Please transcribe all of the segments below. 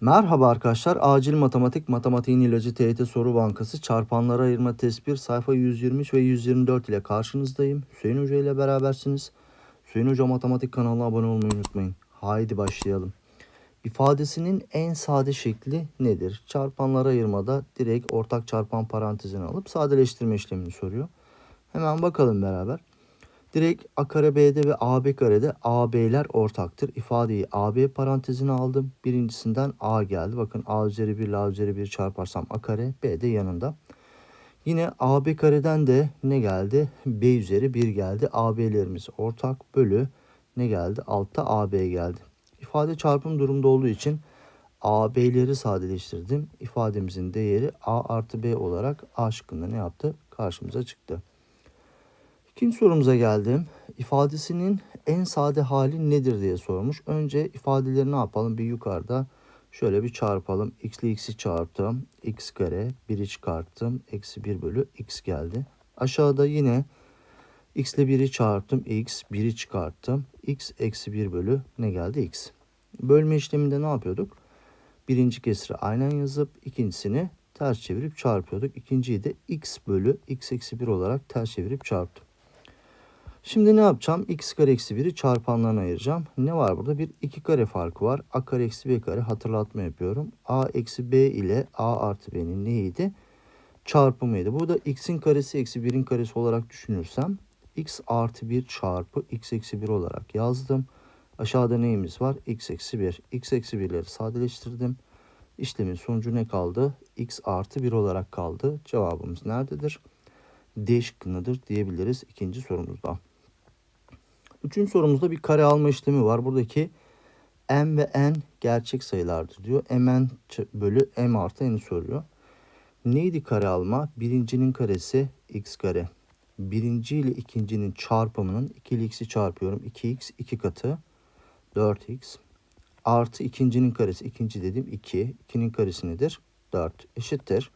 Merhaba arkadaşlar. Acil Matematik Matematiğin İlacı TYT Soru Bankası çarpanlara ayırma test 1 sayfa 123 ve 124 ile karşınızdayım. Hüseyin Hoca ile berabersiniz. Hüseyin Hoca Matematik kanalına abone olmayı unutmayın. Haydi başlayalım. İfadesinin en sade şekli nedir? Çarpanlara ayırmada direkt ortak çarpan parantezini alıp sadeleştirme işlemini soruyor. Hemen bakalım beraber. Direkt a kare b'de ve ab karede ab'ler ortaktır. İfadeyi ab parantezine aldım. Birincisinden a geldi. Bakın a üzeri 1 ile a üzeri 1 çarparsam a kare b de yanında. Yine ab kareden de ne geldi? b üzeri 1 geldi. ab'lerimiz ortak bölü ne geldi? Altta ab geldi. İfade çarpım durumda olduğu için ab'leri sadeleştirdim. İfademizin değeri a artı b olarak a şıkkında ne yaptı? Karşımıza çıktı. İkinci sorumuza geldim. İfadesinin en sade hali nedir diye sormuş. Önce ifadeleri ne yapalım? Bir yukarıda şöyle bir çarpalım. x ile x'i çarptım. x kare 1'i çıkarttım. Eksi 1 bölü x geldi. Aşağıda yine x ile 1'i çarptım. x 1'i çıkarttım. x eksi 1 bölü ne geldi? x. Bölme işleminde ne yapıyorduk? Birinci kesri aynen yazıp ikincisini ters çevirip çarpıyorduk. İkinciyi de x bölü x eksi 1 olarak ters çevirip çarptım. Şimdi ne yapacağım? x kare eksi 1'i çarpanlarına ayıracağım. Ne var burada? Bir 2 kare farkı var. a kare eksi b kare hatırlatma yapıyorum. a eksi b ile a artı b'nin neydi? Çarpımıydı. Burada x'in karesi eksi 1'in karesi olarak düşünürsem x artı 1 çarpı x eksi 1 olarak yazdım. Aşağıda neyimiz var? x eksi 1. x eksi 1'leri sadeleştirdim. İşlemin sonucu ne kaldı? x artı 1 olarak kaldı. Cevabımız nerededir? D şıkkındadır diyebiliriz ikinci sorumuzda. Üçüncü sorumuzda bir kare alma işlemi var. Buradaki m ve n gerçek sayılardır diyor. mn bölü m artı n'i soruyor. Neydi kare alma? Birincinin karesi x kare. Birinci ile ikincinin çarpımının 2 ile x'i çarpıyorum. 2x 2 katı 4x artı ikincinin karesi. ikinci dedim 2. 2'nin karesi nedir? 4 eşittir.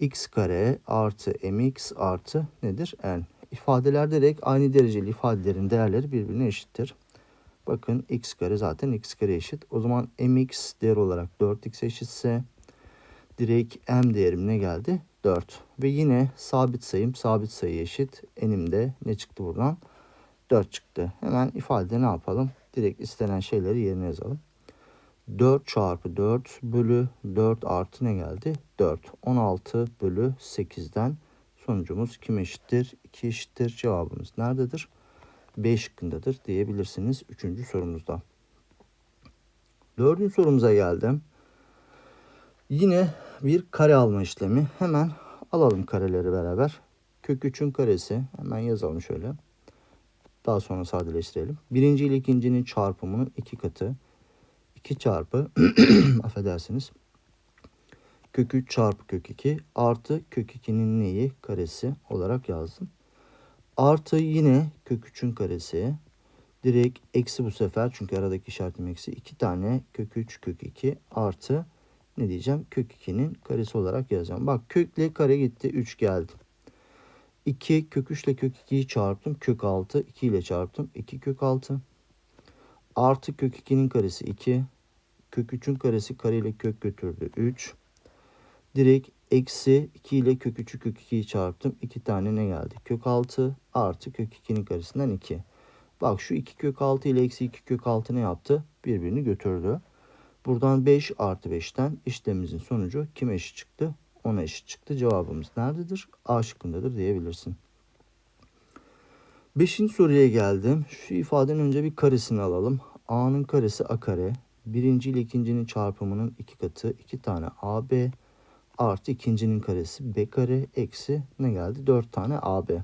x kare artı mx artı nedir? n ifadeler direkt aynı dereceli ifadelerin değerleri birbirine eşittir. Bakın x kare zaten x kare eşit. O zaman mx değer olarak 4x eşitse direkt m değerim ne geldi? 4. Ve yine sabit sayım sabit sayı eşit. N'im de ne çıktı buradan? 4 çıktı. Hemen ifadede ne yapalım? Direkt istenen şeyleri yerine yazalım. 4 çarpı 4 bölü 4 artı ne geldi? 4. 16 bölü 8'den Sonucumuz kim eşittir? 2 eşittir. Cevabımız nerededir? B şıkkındadır diyebilirsiniz. Üçüncü sorumuzda. Dördüncü sorumuza geldim. Yine bir kare alma işlemi. Hemen alalım kareleri beraber. Kök 3'ün karesi. Hemen yazalım şöyle. Daha sonra sadeleştirelim. Birinci ile ikincinin çarpımının iki katı. 2 çarpı affedersiniz kök 3 çarpı kök 2 artı kök 2'nin neyi karesi olarak yazdım. Artı yine kök 3'ün karesi. Direkt eksi bu sefer çünkü aradaki işaretim eksi. 2 tane kök 3 kök 2 artı ne diyeceğim? Kök 2'nin karesi olarak yazacağım. Bak kökle kare gitti 3 geldi. 2 kök 3 ile kök 2'yi çarptım. Kök 6 2 ile çarptım. 2 kök 6 artı kök 2'nin karesi 2. Kök 3'ün karesi kare ile kök götürdü 3 direkt eksi 2 ile kök 3'ü kök 2'yi çarptım. 2 tane ne geldi? Kök 6 artı kök 2'nin karesinden 2. Bak şu 2 kök 6 ile eksi 2 kök 6 ne yaptı? Birbirini götürdü. Buradan 5 artı 5'ten işlemimizin sonucu kime eşit çıktı? 10'a eşit çıktı. Cevabımız nerededir? A şıkkındadır diyebilirsin. Beşinci soruya geldim. Şu ifadenin önce bir karesini alalım. A'nın karesi A kare. Birinci ile ikincinin çarpımının iki katı. iki tane AB artı ikincinin karesi b kare eksi ne geldi? 4 tane AB.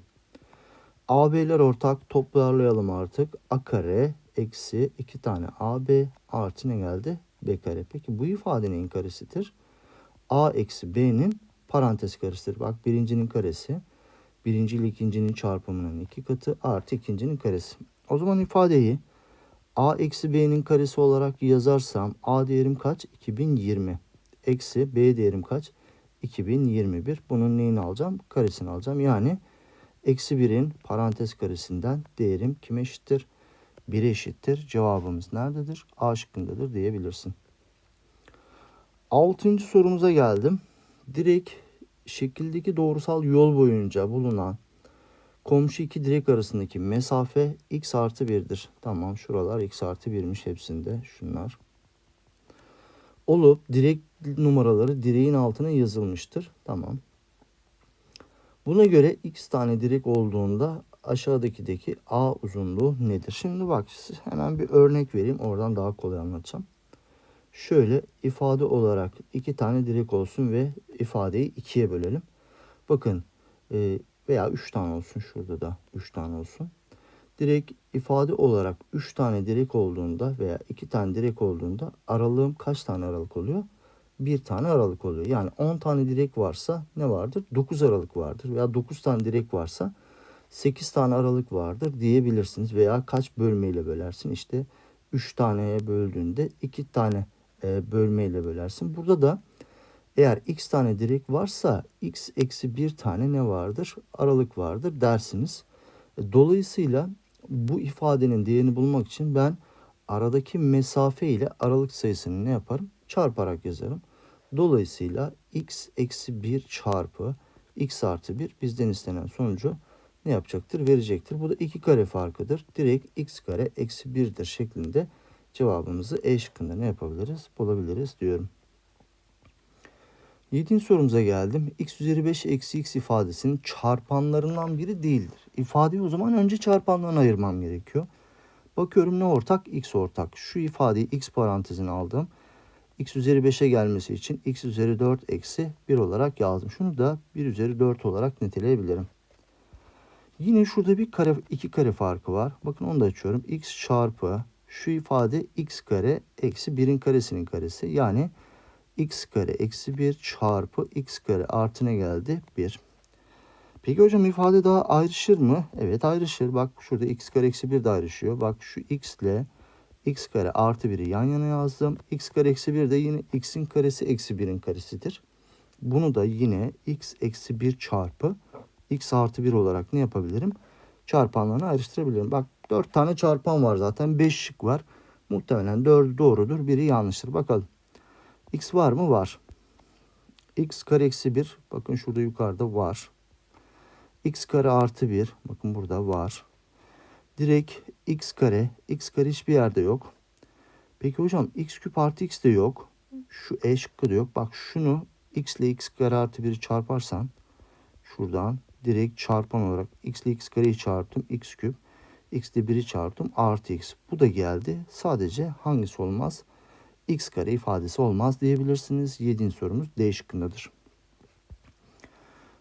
AB'ler ortak toplarlayalım artık. A kare eksi 2 tane AB artı ne geldi? B kare. Peki bu ifade neyin karesidir? A eksi B'nin parantez karesidir. Bak birincinin karesi. Birinci ile ikincinin çarpımının iki katı artı ikincinin karesi. O zaman ifadeyi A eksi B'nin karesi olarak yazarsam A değerim kaç? 2020. Eksi B değerim kaç? 2021. Bunun neyini alacağım? Karesini alacağım. Yani eksi 1'in parantez karesinden değerim kime eşittir? 1'e eşittir. Cevabımız nerededir? A şıkkındadır diyebilirsin. Altıncı sorumuza geldim. Direkt şekildeki doğrusal yol boyunca bulunan komşu iki direk arasındaki mesafe x artı 1'dir. Tamam şuralar x artı 1'miş hepsinde şunlar. Olup direk numaraları direğin altına yazılmıştır. Tamam. Buna göre x tane direk olduğunda aşağıdakideki a uzunluğu nedir? Şimdi bak hemen bir örnek vereyim oradan daha kolay anlatacağım. Şöyle ifade olarak iki tane direk olsun ve ifadeyi ikiye bölelim. Bakın e, veya üç tane olsun şurada da üç tane olsun. Direkt ifade olarak üç tane direk olduğunda veya iki tane direk olduğunda aralığım kaç tane aralık oluyor? Bir tane aralık oluyor. Yani 10 tane direk varsa ne vardır? 9 aralık vardır. Veya 9 tane direk varsa 8 tane aralık vardır diyebilirsiniz. Veya kaç bölmeyle bölersin? İşte 3 taneye böldüğünde 2 tane e, bölmeyle bölersin. Burada da eğer x tane direk varsa x eksi bir tane ne vardır? Aralık vardır dersiniz. E, Dolayısıyla bu ifadenin değerini bulmak için ben aradaki mesafe ile aralık sayısını ne yaparım? Çarparak yazarım. Dolayısıyla x eksi 1 çarpı x artı 1 bizden istenen sonucu ne yapacaktır? Verecektir. Bu da 2 kare farkıdır. Direkt x kare eksi 1'dir şeklinde cevabımızı E şıkkında ne yapabiliriz? Bulabiliriz diyorum. Yedinci sorumuza geldim. x üzeri 5 eksi x ifadesinin çarpanlarından biri değildir. İfadeyi o zaman önce çarpanlarına ayırmam gerekiyor. Bakıyorum ne ortak? x ortak. Şu ifadeyi x parantezine aldım. x üzeri 5'e gelmesi için x üzeri 4 eksi 1 olarak yazdım. Şunu da 1 üzeri 4 olarak niteleyebilirim. Yine şurada bir kare, iki kare farkı var. Bakın onu da açıyorum. x çarpı şu ifade x kare eksi 1'in karesinin karesi. Yani x kare eksi 1 çarpı x kare artı ne geldi? 1. Peki hocam ifade daha ayrışır mı? Evet ayrışır. Bak şurada x kare eksi 1 de ayrışıyor. Bak şu x ile x kare artı 1'i yan yana yazdım. x kare eksi 1 de yine x'in karesi eksi 1'in karesidir. Bunu da yine x eksi 1 çarpı x artı 1 olarak ne yapabilirim? Çarpanlarını ayrıştırabilirim. Bak 4 tane çarpan var zaten. 5 şık var. Muhtemelen 4'ü doğrudur. Biri yanlıştır. Bakalım. X var mı? Var. X kare eksi 1. Bakın şurada yukarıda var. X kare artı 1. Bakın burada var. Direkt X kare. X kare hiçbir yerde yok. Peki hocam X küp artı X de yok. Şu E şıkkı da yok. Bak şunu X ile X kare artı 1'i çarparsan şuradan direkt çarpan olarak X ile X kareyi çarptım. X küp. X ile 1'i çarptım. Artı X. Bu da geldi. Sadece hangisi olmaz? X kare ifadesi olmaz diyebilirsiniz. 7. sorumuz D şıkkındadır.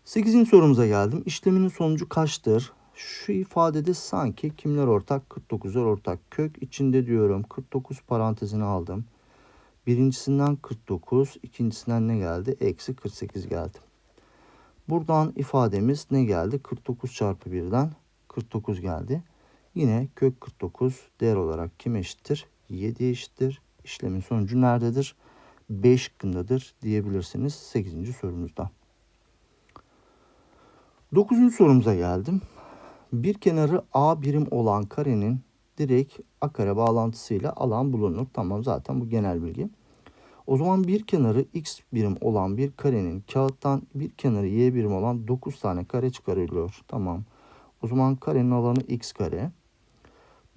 8. sorumuza geldim. İşleminin sonucu kaçtır? Şu ifadede sanki kimler ortak? 49'lar ortak. Kök içinde diyorum 49 parantezine aldım. Birincisinden 49, ikincisinden ne geldi? Eksi 48 geldi. Buradan ifademiz ne geldi? 49 çarpı 1'den 49 geldi. Yine kök 49 değer olarak kim eşittir? 7 eşittir. İşlemin sonucu nerededir? B şıkkındadır diyebilirsiniz 8. sorumuzda. 9. sorumuza geldim. Bir kenarı A birim olan karenin direkt A kare bağlantısıyla alan bulunur. Tamam zaten bu genel bilgi. O zaman bir kenarı X birim olan bir karenin kağıttan bir kenarı Y birim olan 9 tane kare çıkarılıyor. Tamam. O zaman karenin alanı X kare.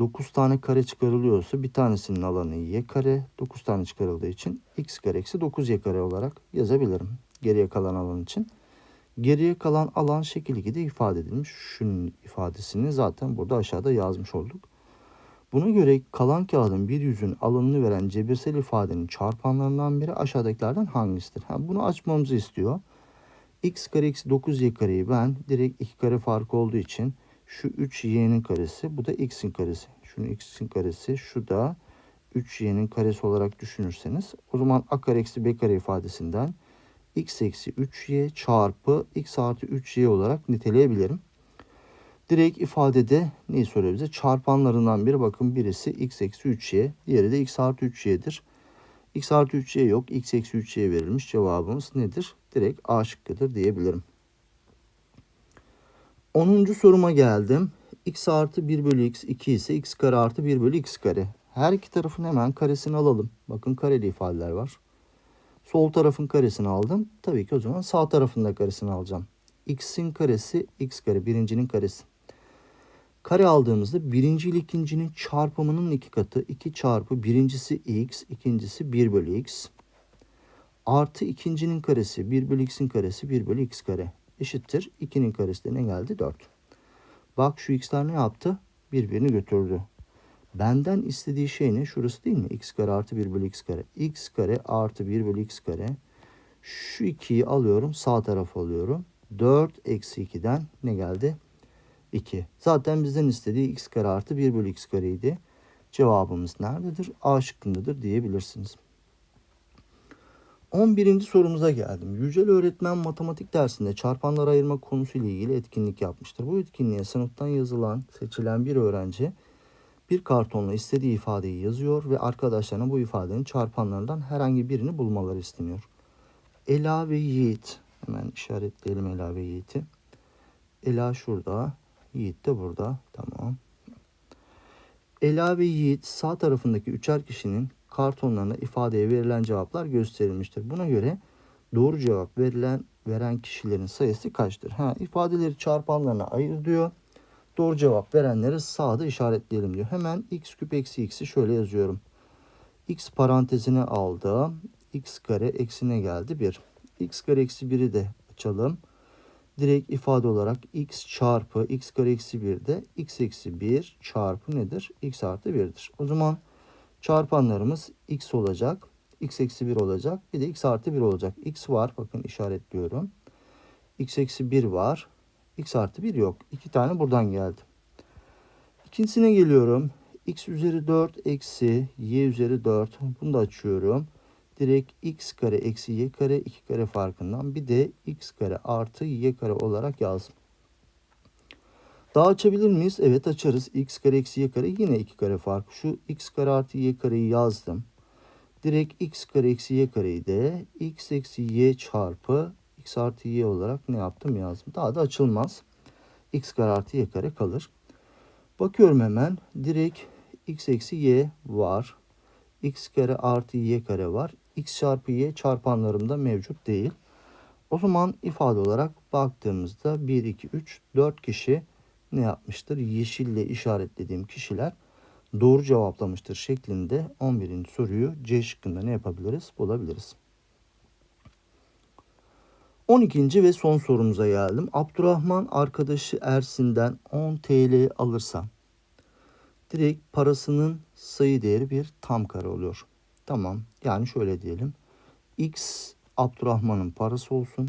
9 tane kare çıkarılıyorsa bir tanesinin alanı y kare. 9 tane çıkarıldığı için x kare eksi 9y kare olarak yazabilirim. Geriye kalan alan için. Geriye kalan alan şekil 2'de ifade edilmiş. Şunun ifadesini zaten burada aşağıda yazmış olduk. Buna göre kalan kağıdın bir yüzün alanını veren cebirsel ifadenin çarpanlarından biri aşağıdakilerden hangisidir? Ha, bunu açmamızı istiyor. x kare eksi 9y kareyi ben direkt 2 kare farkı olduğu için şu 3y'nin karesi. Bu da x'in karesi. Şunu x'in karesi. Şu da 3y'nin karesi olarak düşünürseniz. O zaman a kare eksi b kare ifadesinden x eksi 3y çarpı x artı 3y olarak niteleyebilirim. Direkt ifadede neyi soruyor bize? Çarpanlarından biri bakın birisi x eksi 3y. Diğeri de x artı 3y'dir. x artı 3y yok. x eksi 3y verilmiş. Cevabımız nedir? Direkt A şıkkıdır diyebilirim. 10. soruma geldim. x artı 1 bölü x 2 ise x kare artı 1 bölü x kare. Her iki tarafın hemen karesini alalım. Bakın kareli ifadeler var. Sol tarafın karesini aldım. Tabii ki o zaman sağ tarafın da karesini alacağım. X'in karesi x kare birincinin karesi. Kare aldığımızda birinci ile ikincinin çarpımının iki katı. 2 çarpı birincisi x, ikincisi 1 bölü x. Artı ikincinin karesi 1 bölü x'in karesi 1 bölü x kare. Eşittir. 2'nin karesi ne geldi? 4. Bak şu x'ler ne yaptı? Birbirini götürdü. Benden istediği şey ne? Şurası değil mi? x kare artı 1 bölü x kare. x kare artı 1 bölü x kare. Şu 2'yi alıyorum. Sağ tarafa alıyorum. 4 eksi 2'den ne geldi? 2. Zaten bizden istediği x kare artı 1 bölü x kareydi. Cevabımız nerededir? A şıkkındadır diyebilirsiniz. 11. sorumuza geldim. Yücel öğretmen matematik dersinde çarpanları ayırma konusu ile ilgili etkinlik yapmıştır. Bu etkinliğe sınıftan yazılan, seçilen bir öğrenci bir kartonla istediği ifadeyi yazıyor ve arkadaşlarına bu ifadenin çarpanlarından herhangi birini bulmaları isteniyor. Ela ve Yiğit, hemen işaretleyelim Ela ve Yiğit'i. Ela şurada, Yiğit de burada. Tamam. Ela ve Yiğit sağ tarafındaki üçer kişinin kartonlarına ifadeye verilen cevaplar gösterilmiştir. Buna göre doğru cevap verilen veren kişilerin sayısı kaçtır? Ha, ifadeleri çarpanlarına ayır diyor. Doğru cevap verenleri sağda işaretleyelim diyor. Hemen x küp eksi x'i şöyle yazıyorum. x parantezine aldım. x kare eksine geldi 1. x kare eksi 1'i de açalım. Direkt ifade olarak x çarpı x kare eksi 1 de x eksi 1 çarpı nedir? x artı 1'dir. O zaman çarpanlarımız x olacak. x eksi 1 olacak. Bir de x artı 1 olacak. x var. Bakın işaretliyorum. x eksi 1 var. x artı 1 yok. İki tane buradan geldi. İkincisine geliyorum. x üzeri 4 eksi y üzeri 4. Bunu da açıyorum. Direkt x kare eksi y kare 2 kare farkından bir de x kare artı y kare olarak yazdım. Daha açabilir miyiz? Evet açarız. x kare eksi y kare yine 2 kare farkı. Şu x kare artı y kareyi yazdım. Direkt x kare eksi y kareyi de x eksi y çarpı x artı y olarak ne yaptım yazdım. Daha da açılmaz. x kare artı y kare kalır. Bakıyorum hemen. Direkt x eksi y var. x kare artı y kare var. x çarpı y çarpanlarımda mevcut değil. O zaman ifade olarak baktığımızda 1, 2, 3, 4 kişi ne yapmıştır? Yeşille işaretlediğim kişiler doğru cevaplamıştır şeklinde 11. soruyu C şıkkında ne yapabiliriz? Bulabiliriz. 12. ve son sorumuza geldim. Abdurrahman arkadaşı Ersin'den 10 TL alırsa direkt parasının sayı değeri bir tam kare oluyor. Tamam. Yani şöyle diyelim. X Abdurrahman'ın parası olsun.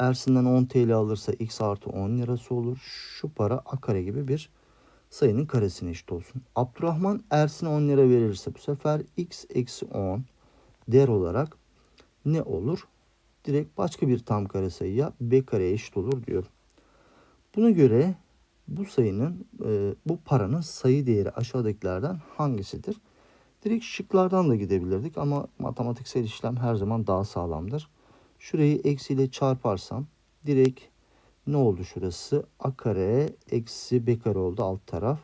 Ersin'den 10 TL alırsa x artı 10 lirası olur. Şu para a kare gibi bir sayının karesine eşit olsun. Abdurrahman Ersin'e 10 lira verirse bu sefer x eksi 10 değer olarak ne olur? Direkt başka bir tam kare sayıya b kareye eşit olur diyor. Buna göre bu sayının, e, bu paranın sayı değeri aşağıdakilerden hangisidir? Direkt şıklardan da gidebilirdik ama matematiksel işlem her zaman daha sağlamdır. Şurayı eksiyle çarparsam direkt ne oldu şurası? A kare eksi B kare oldu alt taraf.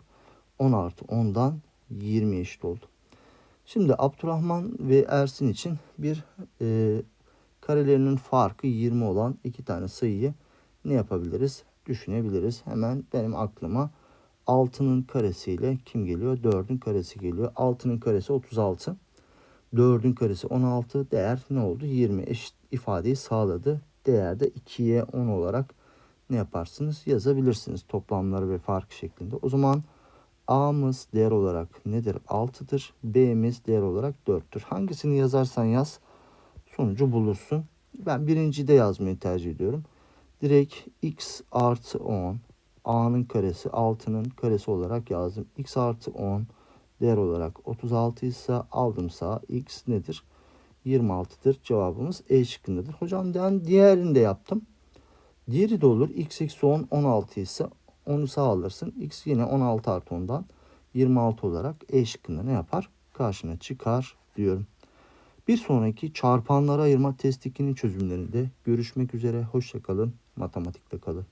10 artı 10'dan 20 eşit oldu. Şimdi Abdurrahman ve Ersin için bir e, karelerinin farkı 20 olan iki tane sayıyı ne yapabiliriz? Düşünebiliriz. Hemen benim aklıma 6'nın karesiyle kim geliyor? 4'ün karesi geliyor. 6'nın karesi 36. 4'ün karesi 16. Değer ne oldu? 20 eşit ifadeyi sağladı. Değer de 2'ye 10 olarak ne yaparsınız? Yazabilirsiniz toplamları ve farkı şeklinde. O zaman A'mız değer olarak nedir? 6'dır. B'miz değer olarak 4'tür. Hangisini yazarsan yaz sonucu bulursun. Ben birincide yazmayı tercih ediyorum. Direkt x artı 10 a'nın karesi 6'nın karesi olarak yazdım. x artı 10 değer olarak 36 ise aldım sağ x nedir? 26'dır. Cevabımız E şıkkındadır. Hocam ben diğerini de yaptım. Diğeri de olur. x eksi 10 16 ise onu sağ alırsın. x yine 16 artı 10'dan 26 olarak E şıkkında ne yapar? Karşına çıkar diyorum. Bir sonraki çarpanlara ayırma test 2'nin çözümlerinde görüşmek üzere. Hoşçakalın. Matematikte kalın.